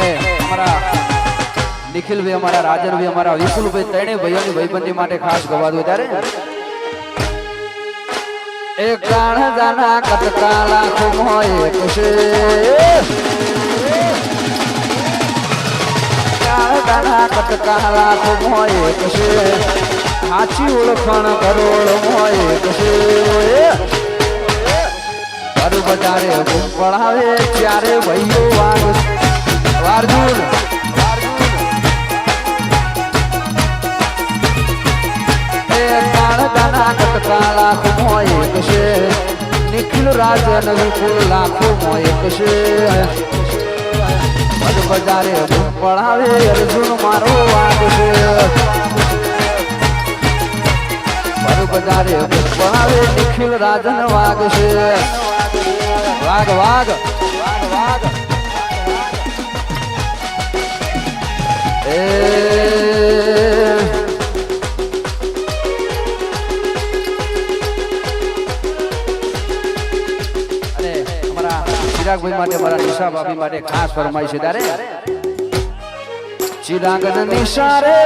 અને અમારા નિખિલભાઈ, અમારા રાજનભાઈ, અમારા વિપુલભાઈ, ત્રણેય ભાઈઓની ભાઈબંધી માટે ખાસ ગવાદું ત્યારે એક ગાણ જાના કટકા લાખો મોય કુશે દાના કટકા લાખો મોય કુશે સાચી ઓળખાણ કરોડ મોય કુશે હર બજારે ગુમ પડાવે ત્યારે ભાઈઓ વાગ. લાખો મોય કશે નિખિલ રાજન વિપુલ લાખો મોય કશે મજ બજારે પડાવે, અર્જુન મારો છે. છે વાગ વાગ વાગ વાગ અમારા નિશા ભાભી માટે ખાસ ફરમાઈ છે ત્યારે ચિરાગ નિશારે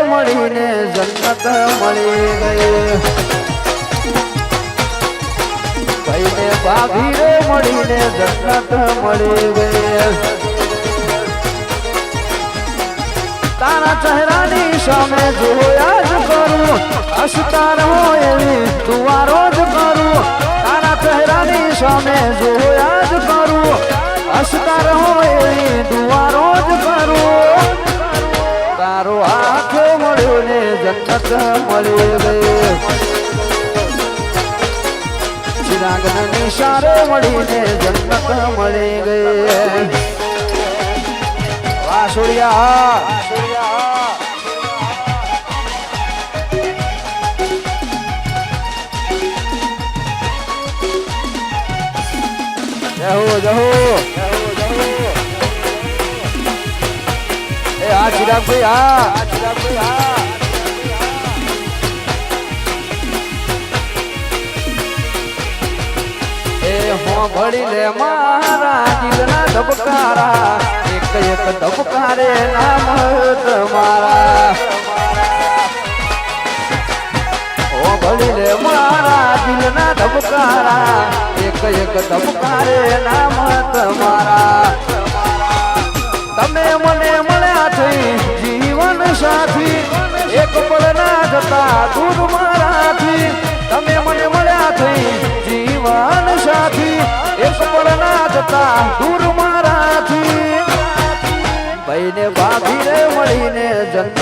ભાભી મળીને જન્નત મળી ગઈ. તારા ચહેરાની સામે જોયા જ કરું. હસતા રહો એવી તુવારો જ કરું. તારા ચહેરાની સામે જોયા જ કરું. હસતા રહો એવી દુવારો જ કરું. તારો હાથ મળ્યો ને જન્નત મળી ગઈ ચિરાગ નિશારે મળીને જન્નત મળી ગઈ વાહ સોડિયા જહો જહો. એ આ ચિરાગભાઈ, હા. આ ચિરાગભાઈ હા એ હોંભળી લે મારા દિલના ધબકારા. એક એક ધબકારે નામ તમારા હોંભળી લે મારા દિલના ધબકારા એક એક ધબકારે નામ તમારા તમે મને મળ્યા થઈ જીવન સાથી એક પળ ના જતા દૂર મારાથી તમે મને મળ્યા થઈ જીવન સાથી એક પળ ના જતા દૂર મારાથી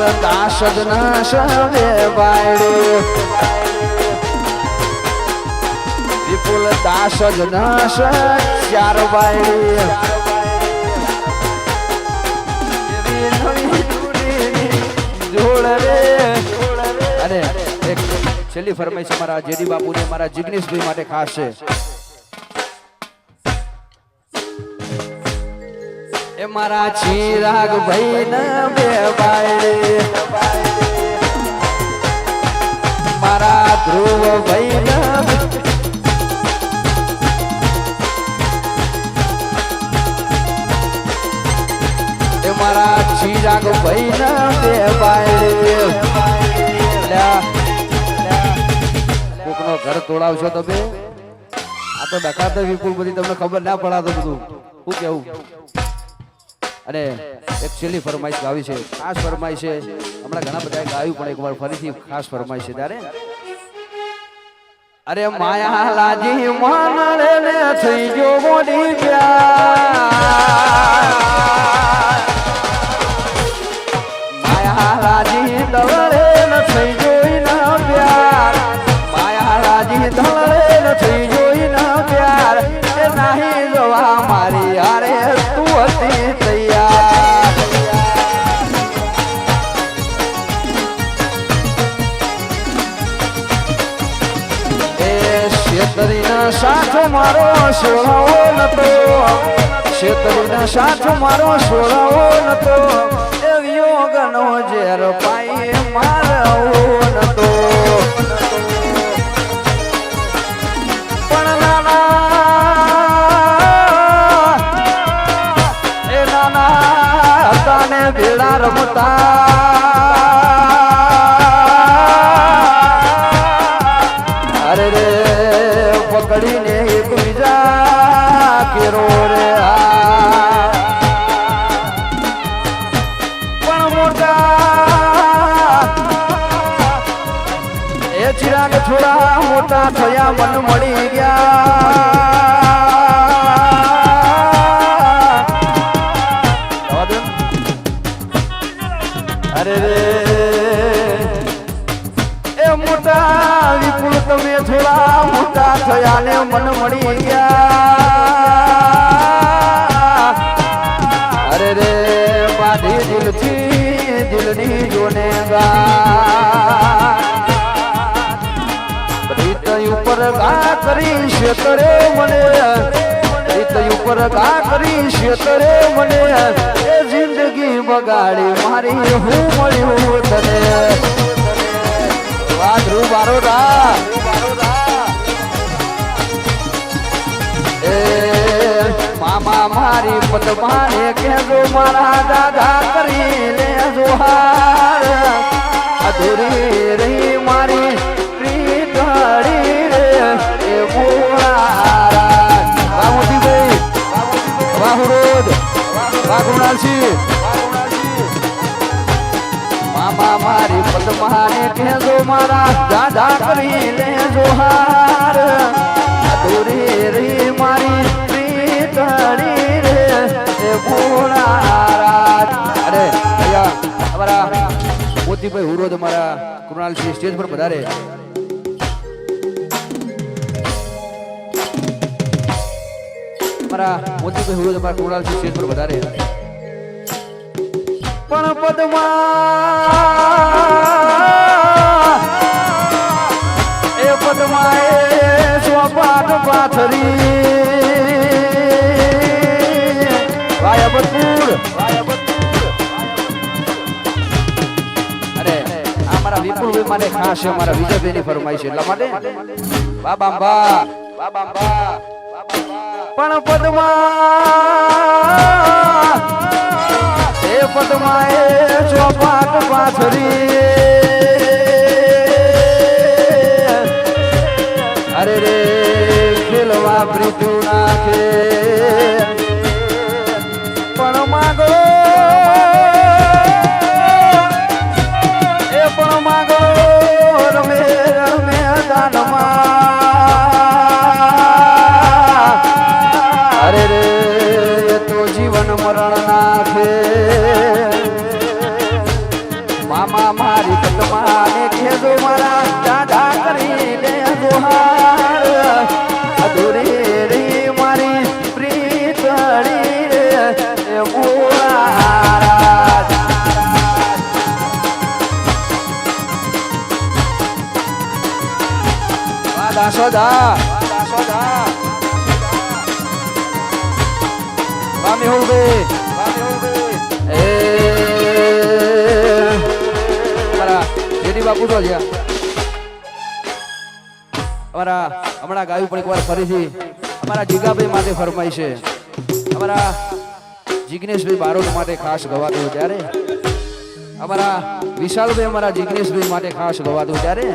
વિપુલ દાસ જ ના સવે બાયડી વિપુલ દાસ જ ના ચાર બાયડી અને એક છેલ્લી ફરમાઈશ મારા જેડી બાપુને મારા જિગ્નેશભાઈ માટે ખાસ છે. એ મારા ચિરાગ ભાઈ ના બે બાયડે. મારા ધ્રુવ ભાઈ ના એ મારા ચિરાગ ભાઈ ના બે બાયડે. ઘર તોડાવશો તમે? આ તો ડકાતો વિપુલ બધી તમને ખબર ના પડાતો બધું. શું કેવું? અને એક છેલ્લી ફરમાઈશ ગાવી છે, ખાસ ફરમાઈશ છે. હમણાં ઘણા બધા ગાયું, પણ એકવાર ફરીથી ખાસ ફરમાઈશ છે. ત્યારે અરે માયા લાજી માનડે થઈ ગયો મોડી પ્યાર. મારો સોળાવો નતો. શેતરીના સાથ મારો સોળાવો નતો. એ વિયોગનો ઝેર પાઈ મારવો નતો. ભેળા રમતા. અરે એ મોટા વિપુલ, તમે થોડા મોટા થયા ને મન મળી ગયા. અરે રે બાધી દિલથી દિલની જોને ગા. ઉપર ગા કરી શેતરે મને. ઉપર ગા કરી શેતરે મને. જિંદગી બગાડી મારી હું મળ્યું તને. વાહ ધ્રુવ બારોડા એ મામા મારી પદમાને કહેજો, મારા દાદા કરી લેજો હાર અધૂરી રહી મારી અરે ભૈયા અમારા મોતીભાઈ હુરોદ અમારા કૃણાલસિંહ સ્ટેજ પર વધારે અમારા મોતીભાઈ હુરોદ અમારા કૃણાલસિંહ સ્ટેજ પર વધારે પણ પદમા એ પદમા એ સ્વપાટ પાથરી. વાયબતપુર અરે આ મારા વિપુલભાઈ માટે ખાસ છે મારા વિજયભાઈની ફરમાઈશ છે એટલા માટે? બાબાંબા બાબાંબા પણ પદમા એ પદમાએ ચોપાટ પાથરી. અરે રે ખેલવા પ્રીતુ નાખે જેડી બાપુ છે. અમારા હમણાં ગાયું પણ એકવાર ફરીથી અમારા જીગાભાઈ માટે ફરમાય છે. અમારા જિજ્ઞેશભાઈ બારોટ માટે ખાસ ગવાતું ત્યારે. અમારા વિશાલભાઈ અમારા જિજ્ઞેશભાઈ માટે ખાસ ગવાતું ત્યારે.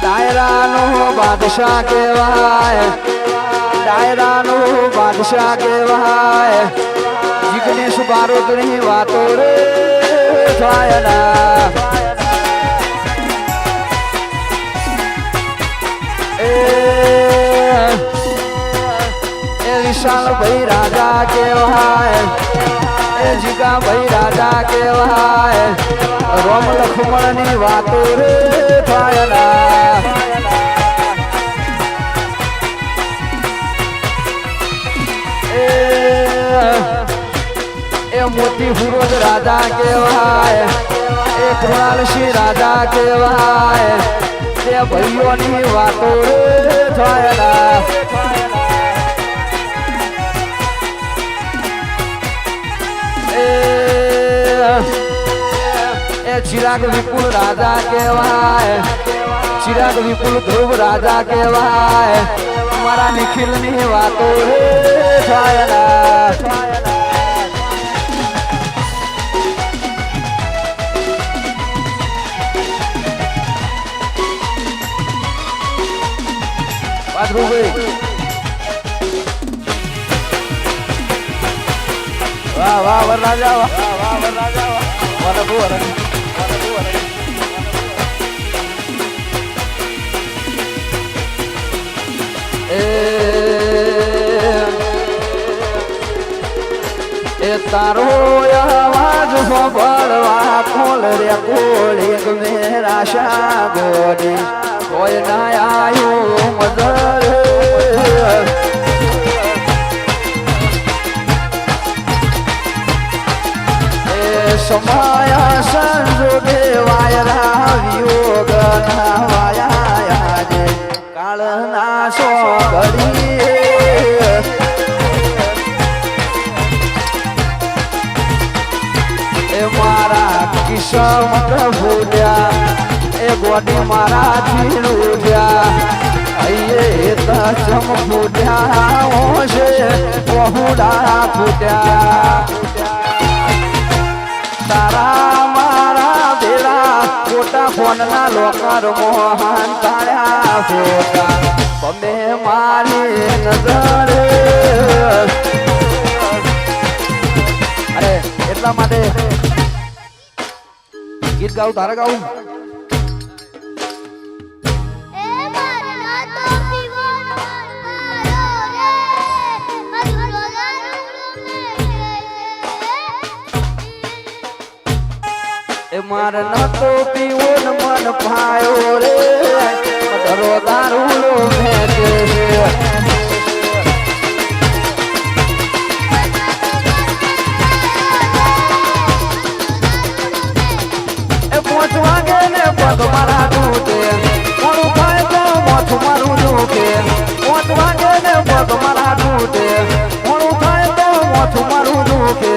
ડાયરાનો બાદશાહ કહેવાય. ડાયરાનો બાદશાહ કહેવાય જિગ્નેશ બારોટની વાતો રે થાય ના. એ વિશાલ ભાઈ રાજા કહેવાય એ જીગા ભાઈ રાજા કહેવાય રોમ લખમણની વાતો રે થાય મોતી હુરોજ રાજા કહેવાય. એ કૃણાલસિંહ રાજા કહેવાય. તે ભાઈઓની વાતો થયેલા. એ ચિરાગ વિપુલ રાજા કહેવાય. ચિરાગ વિપુલ ધ્રુવ રાજા કહેવાય. મારા નિખિલની વાતો થયેલા. પાદરુભાઈ વાહ એ તારો અવાજ સાંભળવા કોલ રે કોલ એક મેરા શા ગોડી કોઈ ના આયો મદર સમાયા સંજોગે વાયરા વિયોગ ના વાયા મારા કિસ્મત ભૂલ્યા એ ગોડી મારા ઉઠ્યા અયે તચમ ફૂટ્યા ઓશે બહુડા ફૂટ્યા. તારા મારા બેડા ખોટા ફોનના લોકર મોહન તાળ્યા ફોટા. તમે મારી નજરે એટલા માટે ગીત ગાવું તારે ગાવું એ માર નતો પીવો ન મન ભાયો રે. ધરો દારૂલો મેકે એ મારા તો મોથ મારું દુખે પોચ વાગે ને પગ મારા તૂટે મોડું થાય તો મોથ મારું દુખે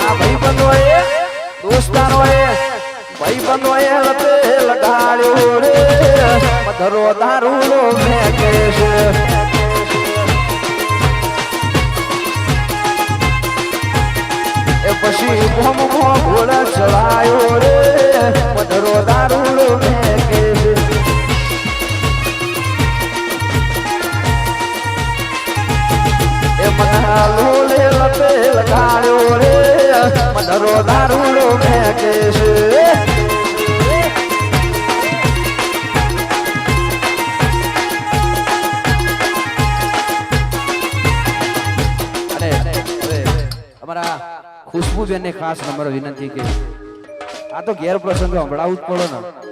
આ ભાઈ એ દોસ્તારો એ ભાઈ બંધો એ લતે લગાડ્યો રે. પથરો દારૂલો મેકે છે એ પછી ભોમ ભો ઘોડ ચડાયો રે. પધરો દારૂલો મેકે છે એ મના લોલે લતે લગાડ્યો રે. પધરો દારૂડો ફેંકે છે અમારા ખુશ્બુબેનને ખાસ નંબર વિનંતી કે આ તો ઘેર પ્રસંગ સંભળાવવું જ પડે ને.